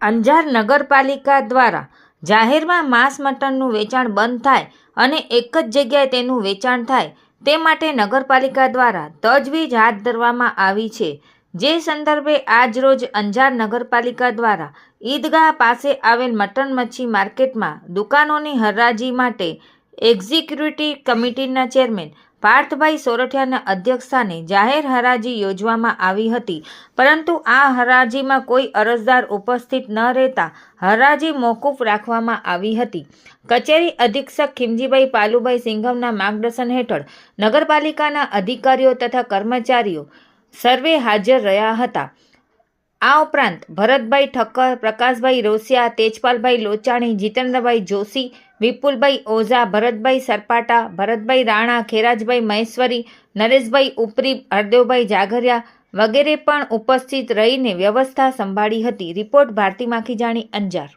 અંજાર નગરપાલિકા દ્વારા જાહેરમાં માંસ મટનનું વેચાણ બંધ થાય અને એક જ જગ્યાએ તેનું વેચાણ થાય, તે માટે નગરપાલિકા દ્વારા તજવીજ હાથ ધરવામાં આવી છે. જે સંદર્ભે આજરોજ અંજાર નગરપાલિકા દ્વારા ઈદગાહ પાસે આવેલ મટન મચ્છી માર્કેટમાં દુકાનોની હરાજી માટે એક્ઝિક્યુટિવ કમિટીના ચેરમેન પાર્થભાઈ સોરઠિયાના અધ્યક્ષસ્થાને જાહેર હરાજી યોજવામાં આવી હતી. પરંતુ આ હરાજીમાં કોઈ અરજદાર ઉપસ્થિત ન રહેતા હરાજી મોકૂફ રાખવામાં આવી હતી. કચેરી અધિક્ષક ખીમજીભાઈ પાલુભાઈ સિંઘમના માર્ગદર્શન હેઠળ નગરપાલિકાના અધિકારીઓ તથા કર્મચારીઓ સર્વે હાજર રહ્યા હતા. આ ઉપરાંત ભરતભાઈ ઠક્કર, પ્રકાશભાઈ રોસિયા, તેજપાલભાઈ લોચાણી, જીતેન્દ્રભાઈ જોશી, વિપુલભાઈ ઓઝા, ભરતભાઈ સરપાટા, ભરતભાઈ રાણા, ખેરાજભાઈ મહેશ્વરી, નરેશભાઈ ઉપરી, હરદેવભાઈ જાગરિયા વગેરે પણ ઉપસ્થિત રહીને વ્યવસ્થા સંભાળી હતી. રિપોર્ટ ભારતી માખીજાણી અંજાર.